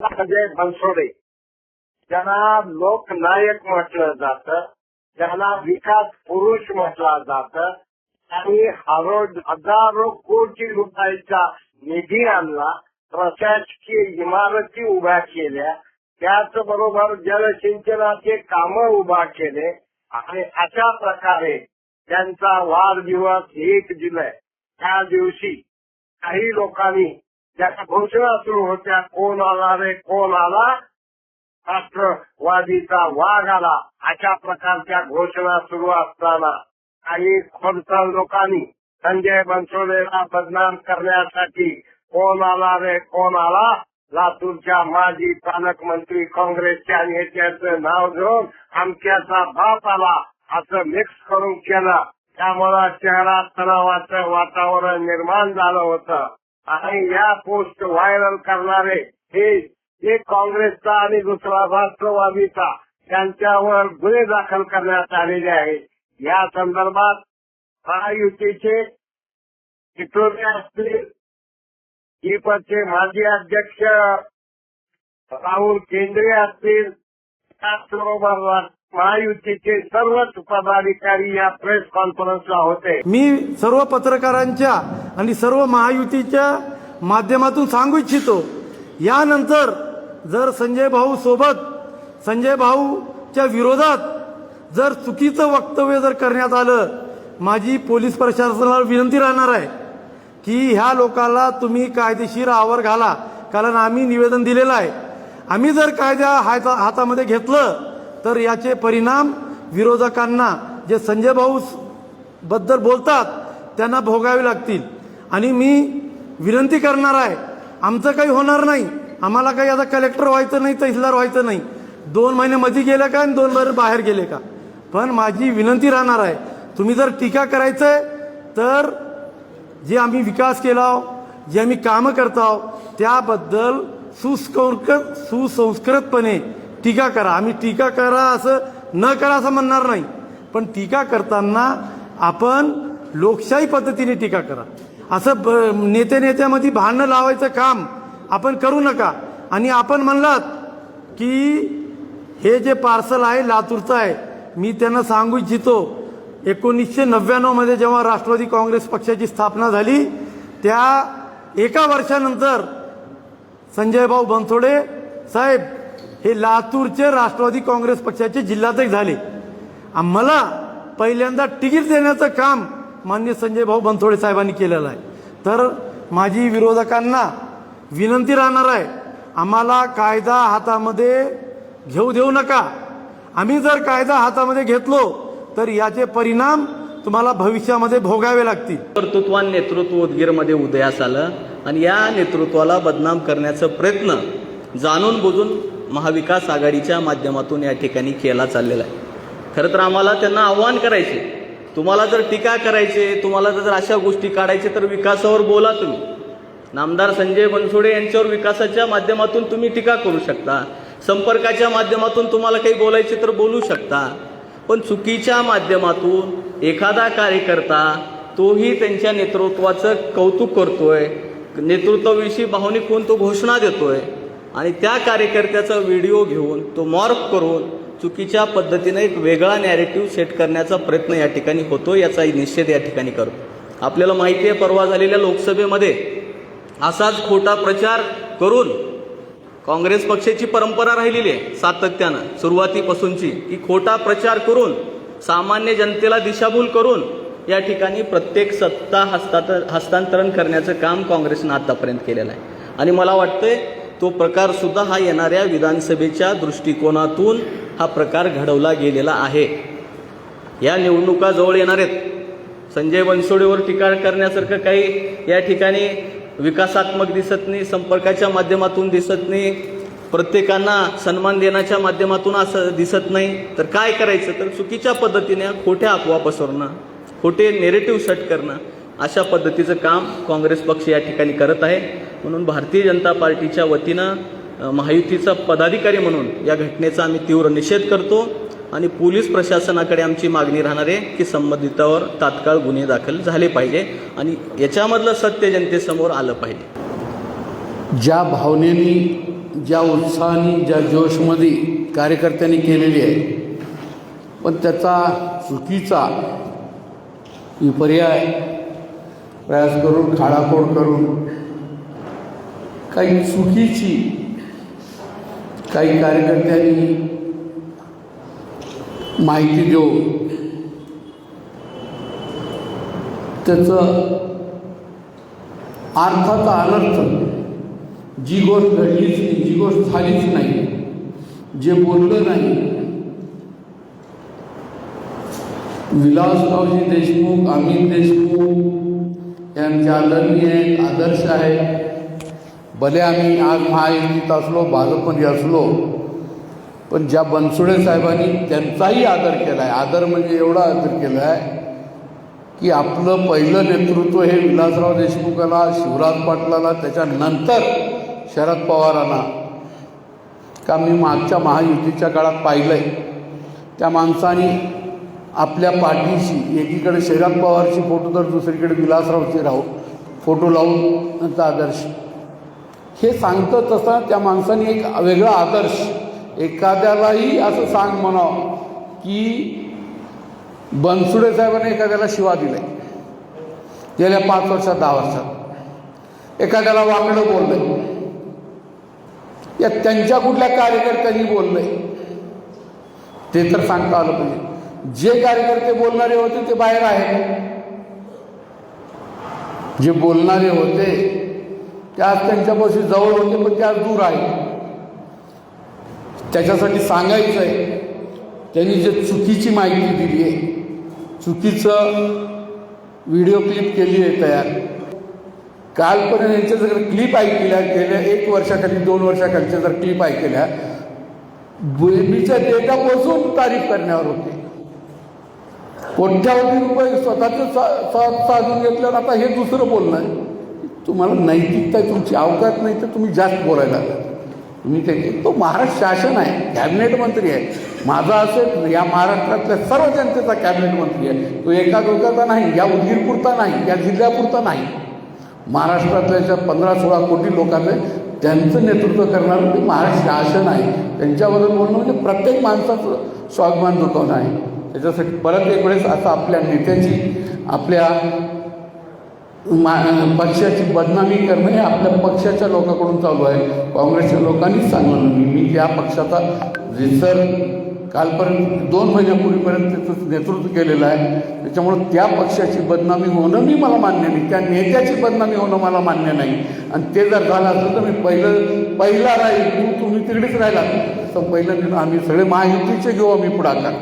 म्हणजे अजय बनसोडे ज्यांना लोकनायक म्हटलं जातं ज्यांना विकास पुरुष म्हटला जातं आणि हजारो कोटी रुपयाचा निधी आणला प्रशासकीय इमारती उभ्या केल्या त्याचबरोबर जलसिंचनाचे काम उभा केले आणि अशा प्रकारे त्यांचा वाढदिवस एक जुलै त्या दिवशी काही लोकांनी त्याच्या घोषणा सुरू होत्या. कोण आला रे? कोण आला? राष्ट्रवादीचा वाघ आला. अशा प्रकारच्या घोषणा सुरू असताना काही खोडसाळ लोकांनी संजय बनसोडेला बदनाम करण्यासाठी कोण आला रे? कोण आला? लातूरच्या माजी पालकमंत्री काँग्रेसच्या नेत्याचं नाव घेऊन आमच्याचा बाप आला. असं मिक्स करून केलं. त्यामुळं शहरात तणावाचं वातावरण निर्माण झालं होतं. आणि या पोस्ट व्हायरल करणारे हे एक काँग्रेसचा आणि दुसरा राष्ट्रवादीचा त्यांच्यावर गुन्हे दाखल करण्यात आलेले आहेत या संदर्भात महायुतीचे चितोरे असतील पचे माजी अध्यक्ष राहुल केंद्रे असतील त्याचबरोबर महायुतीचे सर्वच पदाधिकारी या प्रेस कॉन्फरन्सला होते. मी सर्व पत्रकारांच्या आणि सर्व महायुतीच्या माध्यमातून सांगू इच्छितो यानंतर जर संजय भाऊ सोबत संजय भाऊच्या विरोधात जर चुकीचं वक्तव्य जर करण्यात आलं माझी पोलीस प्रशासनाला विनंती राहणार आहे की ह्या लोकाला तुम्ही कायदेशीर आवर घाला. कारण आम्ही निवेदन दिलेलं आहे. आम्ही जर कायद्या हाता हातामध्ये घेतलं तर याचे परिणाम विरोधकांना जे संजय भाऊ बद्दल बोलतात त्यांना भोगावे लागतील. आणि मी विनंती करणार आहे आमचं काही होणार नाही. आम्हाला काही आता कलेक्टर व्हायचं नाही तहसीलदार व्हायचं नाही. दोन महिने मध्ये गेले का आणि दोन महिने बाहेर गेले का? पण माझी विनंती राहणार आहे तुम्ही जर टीका करायचंय तर जे आम्ही विकास केला जे आम्ही कामं करतो त्याबद्दल सुसंस्कृत सुसंस्कृतपणे टीका करा. आम्ही टीका करा असं न करा असं म्हणणार नाही. पण टीका करताना आपण लोकशाही पद्धतीने टीका करा. असं ब- नेते नेत्यामध्ये भांडणं लावायचं काम आपण करू नका. आणि आपण म्हणलात की हे जे पार्सल आहे लातूरचं आहे मी त्यांना सांगू इच्छितो. एकोणीसशे नव्याण्णवमध्ये जेव्हा राष्ट्रवादी काँग्रेस पक्षाची स्थापना झाली त्या एका वर्षानंतर संजयभाऊ बनसोडे साहेब हे लातूरचे राष्ट्रवादी काँग्रेस पक्षाचे जिल्हाध्यक्ष झाले. आम्हाला पहिल्यांदा तिकीट देण्याचं काम मान्य संजय भाऊ बनसोडे साहेबांनी केलेलं आहे. तर माझी विरोधकांना विनंती राहणार आहे आम्हाला कायदा हातामध्ये घेऊ देऊ नका. आम्ही जर कायदा हातामध्ये घेतलो तर याचे परिणाम तुम्हाला भविष्यामध्ये भोगावे लागतील. कर्तृत्वान नेतृत्व उदगीरमध्ये उदयास आलं आणि या नेतृत्वाला बदनाम करण्याचा प्रयत्न जाणून बुजून महाविकास आघाडीच्या माध्यमातून या ठिकाणी केला चाललेला आहे. खरं तर आम्हाला त्यांना आव्हान करायचे. तुम्हाला जर टीका करायचे तुम्हाला जर अशा गोष्टी काढायचे तर विकासावर बोला तुम्ही. नामदार संजय बनसोडे यांच्यावर विकासाच्या माध्यमातून तुम्ही टीका करू शकता. संपर्काच्या माध्यमातून तुम्हाला काही बोलायचे तर बोलू शकता. पण चुकीच्या माध्यमातून एखादा कार्यकर्ता तोही त्यांच्या नेतृत्वाचं कौतुक करतोय. नेतृत्वाविषयी भावनिक होऊन तो घोषणा देतोय. आणि त्या कार्यकर्त्याचा व्हिडिओ घेऊन तो मॉर्फ करून चुकीच्या पद्धतीने एक वेगळा नॅरेटिव्ह सेट करण्याचा प्रयत्न या ठिकाणी होतो याचा निषेध या ठिकाणी करतो आपल्याला माहिती आहे परवा झालेल्या लोकसभेमध्ये असाच खोटा प्रचार करून काँग्रेस पक्षाची परंपरा राहिलेली आहे सातत्यानं सुरुवातीपासूनची. की खोटा प्रचार करून सामान्य जनतेला दिशाभूल करून या ठिकाणी प्रत्येक सत्ता हस्तांतर हस्तांतरण करण्याचं काम काँग्रेसनं आतापर्यंत केलेलं आहे. आणि मला वाटतंय तो प्रकारसुद्धा हा येणाऱ्या विधानसभेच्या दृष्टिकोनातून हा प्रकार घडवला गेलेला आहे. या निवडणुका जवळ येणार आहेत. संजय बनसोडेवर टीका करण्यासारखं काही या ठिकाणी विकासात्मक दिसत नाही संपर्काच्या माध्यमातून दिसत नाही प्रत्येकांना सन्मान देण्याच्या माध्यमातून असं दिसत नाही. तर काय करायचं? तर चुकीच्या पद्धतीने खोट्या अफवा पसरणं खोटे नेरेटिव्ह सेट करणं अशा पद्धतीचं काम काँग्रेस पक्ष या ठिकाणी करत आहे. म्हणून भारतीय जनता पार्टीच्या वतीनं महायुतीचा पदाधिकारी म्हणून या घटनेचा आम्ही तीव्र निषेध करतो आणि पोलीस प्रशासनाकडे आमची मागणी राहणार आहे की संबंधितावर तात्काळ गुन्हे दाखल झाले पाहिजे आणि याच्यामधलं सत्य जनतेसमोर आलं पाहिजे. ज्या भावनेनी ज्या उत्साहाने ज्या जोशमध्ये कार्यकर्त्यांनी केलेली आहे पण त्याचा चुकीचा विपर्याय प्रयास करून खाडाखोड करून काही चुकीची काही कार्यकर्त्यांनी माहिती देऊन त्याचं अर्थाचा अनर्थ जी गोष्ट घडलीच नाही जी गोष्ट झालीच नाही जे बोललं नाही. विलासरावजी देशमुख अमित देशमुख यांचे आदरणीय आदर्श आहे. भले आम्ही आज महायुतीत असलो भाजपमध्ये असलो पण ज्या बनसुडे साहेबांनी त्यांचाही आदर केला आहे आदर म्हणजे एवढा आदर केला आहे की आपलं पहिलं नेतृत्व हे विलासराव देशमुखाला शिवराज पाटलाला त्याच्यानंतर शरद पवारांना. का मी मागच्या महायुतीच्या काळात पाहिलं आहे त्या माणसाने आपल्या पाठीशी एकीकडे शरद पवारची फोटो तर दुसरीकडे विलासरावची राहू फोटो लावून त्यांचा आदर्श. हे सांगतं तसं त्या माणसाने एक वेगळा आदर्श. एखाद्यालाही असं सांग म्हणावं की बनसुडे साहेबांनी एखाद्याला शिवा दिलाय. गेल्या पाच वर्षात दहा वर्षात. एखाद्याला वांगडं बोललंय. या त्यांच्या कुठल्या कार्यकर्त्यांनी बोललंय? ते तर सांगता आलं पाहिजे. जे कार्यकर्ते बोलणारे होते ते बाहेर आहेत जे बोलणारे होते ते आज त्यांच्यापाशी जवळ होते पण ते आज दूर आहे त्याच्यासाठी सांगायचं आहे त्यांनी जे चुकीची माहिती दिली आहे चुकीचं व्हिडिओ क्लिप केली आहे तयार. कालपर्यंत यांच्या जर क्लिप ऐकल्या गेल्या एक वर्षाखाली दोन वर्षाखालच्या जर क्लिप ऐकल्या बेबीच्या डेटा बसून तारीफ करण्यावर होते. कोट्यावधी रुपये स्वतःचं सा- साधून घेतल्यावर आता हे दुसरं बोलणं आहे. तुम्हाला नैतिकता तुमची अवकात नाही तर तुम्ही जास्त बोलायला लागला तुम्ही ते तो महाराष्ट्र शासन आहे कॅबिनेट मंत्री आहे. माझा असेल या महाराष्ट्रातल्या सर्व जनतेचा कॅबिनेट मंत्री आहे. तो एका दोघाचा नाही या उदगीरपुरता नाही या जिल्ह्यापुरता नाही. महाराष्ट्रातल्या ज्या पंधरा सोळा कोटी लोकांना त्यांचं नेतृत्व करणारं ते महाराष्ट्र शासन आहे. त्यांच्याबद्दल बोलणं म्हणजे प्रत्येक माणसाचं स्वाभिमान दुखवणं आहे. त्याच्यासाठी परत एक वेळेस असं आपल्या नेत्याची आपल्या मा पक्षाची बदनामी करणं हे आपल्या पक्षाच्या लोकांकडून चालू आहे. काँग्रेसच्या लोकांनीच सांगलं मी मी त्या पक्षाचा रिसर कालपर्यंत दोन महिन्यापूर्वीपर्यंत त्याचं नेतृत्व केलेलं आहे त्याच्यामुळं त्या पक्षाची बदनामी होणं मी मला मान्य नाही. त्या नेत्याची बदनामी होणं मला मान्य नाही. आणि ते जर झालं असेल तर मी पहिलं पहिला राहील. तू तुम्ही तिकडेच राहिला तर पहिलं आम्ही सगळे महायुतीचे घेऊ आम्ही पुढाकार.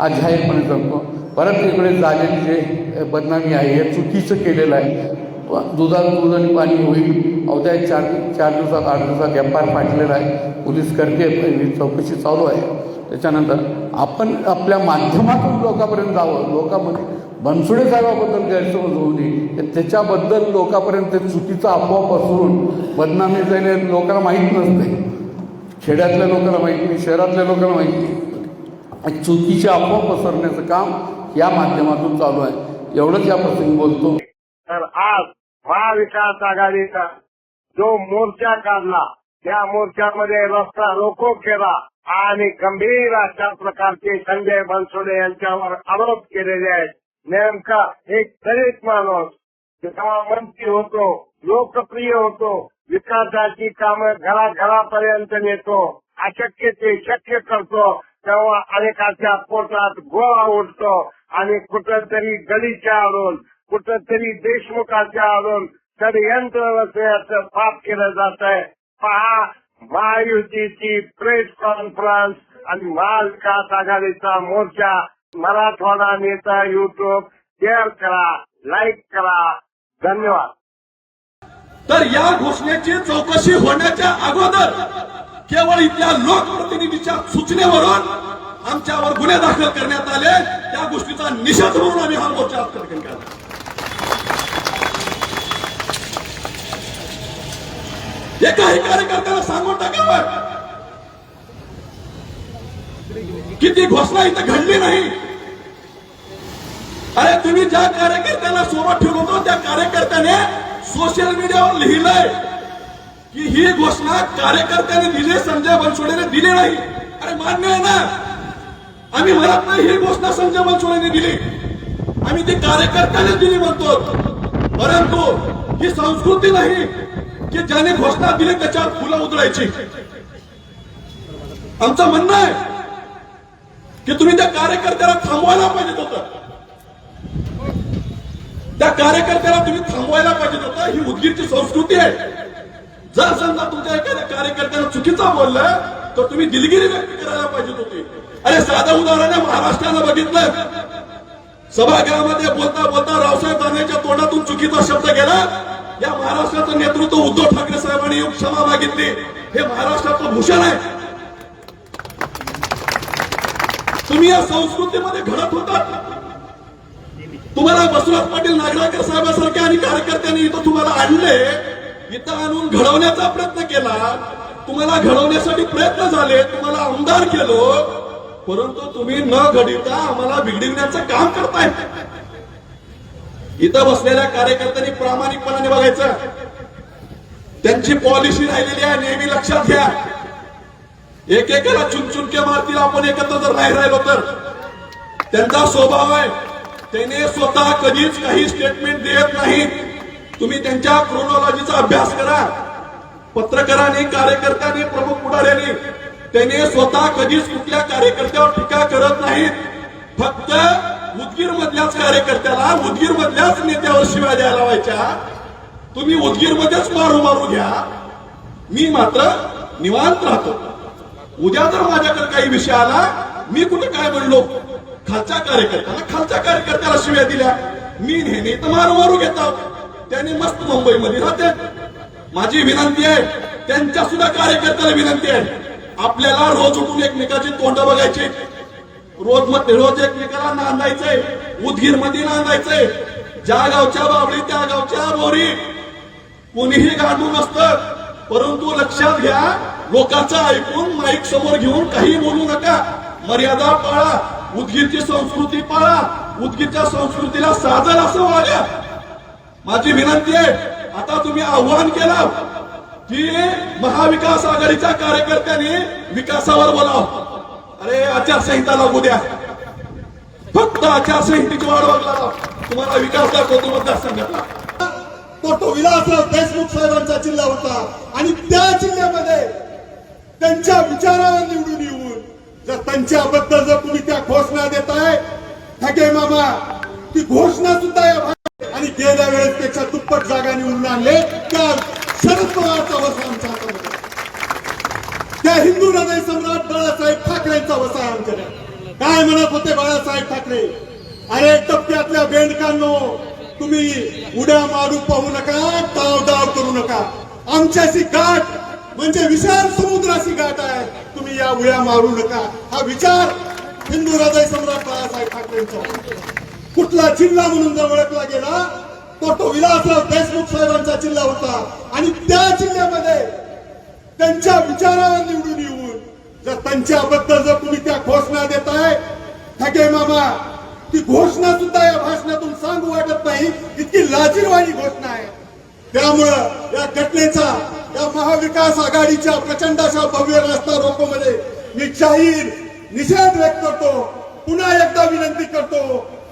आज जाहीरपणे परत इकडे झालेली जे बदनामी आहे हे चुकीचं केलेलं आहे. दुधात दूध आणि पाणी होईल. अवघ्या चार चार दिवसात आठ दिवसात व्यापार फाटलेला आहे. पोलीस करते चौकशी चालू आहे. त्याच्यानंतर आपण आपल्या माध्यमातून लोकांपर्यंत जावं. लोकांमध्ये बनसुडे साहेबाबद्दल गैरसमज होऊ नये. तर त्याच्याबद्दल लोकांपर्यंत चुकीचा अफवा पसरून बदनामी झाले लोकांना माहीत नसते. खेड्यातल्या लोकांना माहीत नाही शहरातल्या लोकांना माहीत नाही. एक चुकीची अफवा पसरण्याचं काम या माध्यमातून चालू आहे. एवढंच या प्रसंगी बोलतो. तर आज महाविकास आघाडीचा जो मोर्चा काढला त्या मोर्चामध्ये रस्ता रोको केला आणि गंभीर अशा प्रकारचे संजय बनसोडे यांच्यावर आरोप केलेले आहेत. नेमका एक दलित माणूस जेव्हा मंत्री होतो लोकप्रिय होतो विकासाची कामं घराघरापर्यंत नेतो अशक्य ते शक्य करतो तेव्हा अनेकाच्या पोटात गोळा उठतो आणि कुठंतरी गलीच्या आडून कुठंतरी देशमुखाच्या आडून षडयंत्र रचण्याचं पाप केलं जात आहे पहा महायुतीची प्रेस कॉन्फरन्स आणि महाविकास आघाडीचा मोर्चा. मराठवाडा नेता युट्यूब शेअर करा लाईक करा. धन्यवाद. तर या घोषणेची चौकशी होण्याच्या अगोदर केवळ इथल्या लोकप्रतिनिधीच्या सूचनेवरून आमच्यावर गुन्हे दाखल करण्यात आले. त्या गोष्टीचा निषेध म्हणून आम्ही हा मोर्चा एकाही कार्यकर्त्याला सांगून टाकावं. किती घोषणा इथं घडली नाही. अरे तुम्ही ज्या कार्यकर्त्याला सोबत ठेवलं त्या कार्यकर्त्याने सोशल मीडियावर लिहिलंय की ही घोषणा कार्यकर्त्याने दिली संजय बनसोडेने दिली नाही. अरे मान्य आहे ना? आम्ही म्हणत नाही ही घोषणा संजय बनसोडेने दिली. आम्ही ती कार्यकर्त्याने दिली म्हणतो. परंतु ही संस्कृती नाही की ज्याने घोषणा दिली त्याच्यावर फुलं उधळायची. आमचं म्हणणं आहे की तुम्ही त्या कार्यकर्त्याला थांबवायला पाहिजे होतं. त्या कार्यकर्त्याला तुम्ही थांबवायला पाहिजे होता ही उदगीरची संस्कृती आहे. जर समजा तुमच्या एखाद्या कार्यकर्त्याला चुकीचा बोललं तर तुम्ही दिलगिरी व्यक्त करायला पाहिजे होती. अरे साधं उदाहरण आहे बघितलं. सभागृहामध्ये बोलता बोलता रावसाहेब दानेच्या तोंडातून चुकीचा शब्द गेला. या महाराष्ट्राचं नेतृत्व उद्धव ठाकरे साहेबांनी क्षमा मागितली. हे महाराष्ट्राचं भूषण आहे. तुम्ही या संस्कृतीमध्ये घडत होता तुम्हाला बसवराज पाटील नागराकर साहेबांसारख्या आणि कार्यकर्त्यांनी इथं तुम्हाला आणले इथं आणून घडवण्याचा प्रयत्न केला. तुम्हाला घडवण्यासाठी प्रयत्न झाले तुम्हाला आमदार केलो परंतु तुम्ही न घडिता आम्हाला बिघडविण्याचं काम करताय. इथं बसलेल्या कार्यकर्त्यांनी प्रामाणिकपणाने बघायचं. त्यांची पॉलिसी राहिलेली आहे नेहमी लक्षात घ्या. एकेकाला चुनचुनके मारतील आपण एकत्र जर नाही राहिलो तर. त्यांचा स्वभाव आहे. त्याने स्वतः कधीच काही स्टेटमेंट देत नाही. तुम्ही त्यांच्या क्रोनॉलॉजीचा अभ्यास करा. पत्रकारांनी कार्यकर्त्यांनी प्रमुख पुढाऱ्यांनी त्याने स्वतः कधीच कुठल्या कार्यकर्त्यावर टीका करत नाहीत. फक्त उदगीर मधल्याच कार्यकर्त्याला उदगीर मधल्याच नेत्यावर शिवाय द्यायला लावायच्या. तुम्ही उदगीर मध्येच मारू मारू घ्या. मी मात्र निवांत राहतो. उद्या जर माझ्याकडे काही विषय आला मी कुठे काय म्हणलो खालच्या कार्यकर्त्याला खालच्या कार्यकर्त्याला शिव्या दिल्या. मी नेहमी तर मारू मारू घेतात त्यांनी मस्त मुंबईमध्ये राहते. माझी विनंती आहे त्यांच्या सुद्धा कार्यकर्त्याला विनंती आहे. आपल्याला रोज उठून एकमेकाची तोंड बघायची. रोजमध्ये रोज एकमेकाला नांदायचंय. उदगीरमध्ये नांदायचंय. ज्या गावच्या बाबळी त्या गावच्या बोरी. कोणीही गांडून नसतं. परंतु लक्षात घ्या लोकांचं ऐकून माईक समोर घेऊन काही बोलू नका. मर्यादा पाळा. उदगीरची संस्कृती पाळा. उदगीरच्या संस्कृतीला साजर असं वागा. माझी विनंती आहे आता तुम्ही आव्हान केलं. की महाविकास आघाडीच्या कार्यकर्त्यांनी विकासावर बोलाव. अरे आचारसंहिता लागू द्या. फक्त आचारसंहितेची वाढ बघला तुम्हाला विकास दाखवतो मतदारसंघातला तो तो विलासराव देशमुख साहेबांचा जिल्हा होता. आणि त्या जिल्ह्यामध्ये त्यांच्या विचारांनी तर त्यांच्याबद्दल जर तुम्ही त्या घोषणा देताय ठगे मामा ती घोषणा सुद्धा या आणि गेल्या वेळेस पेक्षा दुप्पट जागा निवडून आणले त्या शरद पवारचा वसा आमच्या त्या हिंदू हृदय सम्राट बाळासाहेब ठाकरेंचा वसा आमच्याकडे काय म्हणत होते बाळासाहेब ठाकरे? अरे टप्प्यातल्या बेंडकांनो तुम्ही उड्या मारू पाहू नका डाव डाव करू नका. आमच्याशी गाठ म्हणजे विशाल समुद्राची गाठ आहे. तुम्ही या उड्या मारू नका. हा विचार हिंदू हृदय सम्राट बाळासाहेब ठाकरेंचा. कुठला जिल्हा म्हणून जर ओळखला गेला तो तो विलासराव देशमुख साहेबांचा जिल्हा होता. आणि त्या जिल्ह्यामध्ये त्यांच्या विचारावर निवडून येऊन जर त्यांच्याबद्दल जर तुम्ही त्या घोषणा देताय ठगे मामा ती घोषणा सुद्धा या भाषणातून सांगू वाटत नाही. इतकी लाजीरवाणी घोषणा आहे. त्यामुळं या घटनेचा या महाविकास आघाडीच्या प्रचंड अशा भव्य रस्ता रोकोमध्ये मी जाहीर निषेध व्यक्त करतो. पुन्हा एकदा विनंती करतो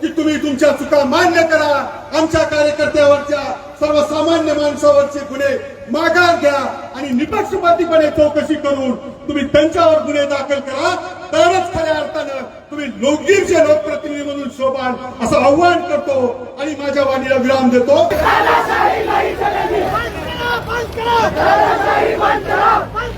की तुम्ही तुमच्या चुका मान्य करा. आमच्या कार्यकर्त्यावरच्या सर्वसामान्य माणसावरचे गुन्हे माघार घ्या आणि निपक्षपातीपणे चौकशी करून तुम्ही त्यांच्यावर गुन्हे दाखल करा. तरच खऱ्या अर्थानं तुम्ही लोकगीरचे लोकप्रतिनिधी म्हणून शोभाल असं आव्हान करतो आणि माझ्या वाणीला विराम देतो. बंद करा.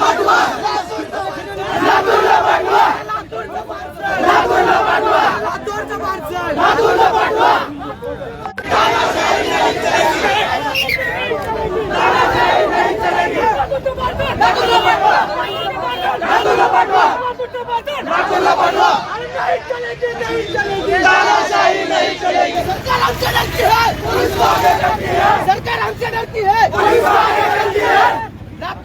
पाठवा. नागपूरला पाठवा है पुलिस को आगे डरती है सरकार हमसे डरती है पुलिस को आगे डरती है नहीं चलेगी नहीं चलेगी तानाशाही नहीं चलेगी नहीं चलेगी सरकार हमसे डरती है सरकार हमसे डरती है लातूर पार्सल लातूरला पाठवा लातूरचा पार्सल लातूरला पाठवा लातूरचा पार्सल लातूरला पाठवा गेले का लातूरला पाठवायचे चलेगी नहीं चलेगी तानाशाही नहीं चलेगी तानाशाही नहीं चलेगी तानाशाही नहीं चलेगी तानाशाही नहीं चलेगी तानाशाही नहीं चलेगी तानाशाही नहीं चलेगी लातूरचा पाठवा लातूरला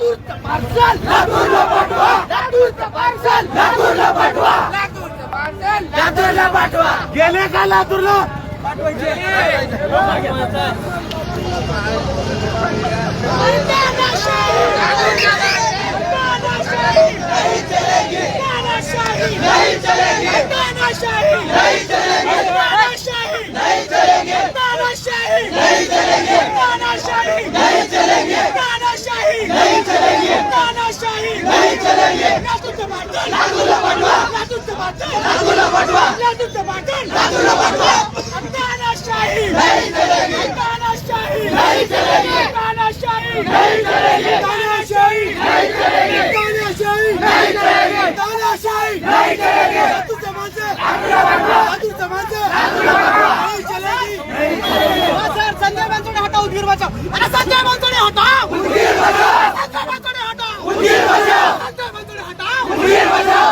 पाठवा लातूरचा पाठवा लातूरला पाठवा लातूरचा पाठवा लातूरला पाठवा तानाशाही नहीं चलेगी तानाशाही नहीं चलेगी तानाशाही नहीं चलेगी तानाशाही नहीं चलेगी तानाशाही नहीं चलेगी तानाशाही नहीं चलेगी लातूरचा माणसं लातूरचा माणसं नहीं चलेगी हो सर संजय बनसोडे हटाओ उदगीर बचाओ अरे संजय बनसोडे हटाओ. उदगीर बचाओ संजय बनसोडे उदगीर बचाओ! बनसोडे हटाओ! उदगीर बचाओ!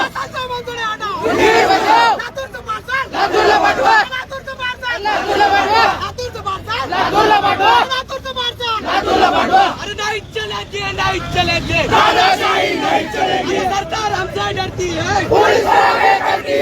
बनसोडे हटाओ! उदगीर बचाओ! लातूरचं पार्सल! लातूरला पाठवा! लातूरचं पार्सल! लातूरला पाठवा! लातूरचं पार्सल! लातूरला पाठवा! लातूरचं पार्सल! लातूरला पाठवा! अरे नहीं चलेगी नहीं चलेगी तानाशाही नहीं चलेगी सरकार हमसे डरती है पुलिस आगे करती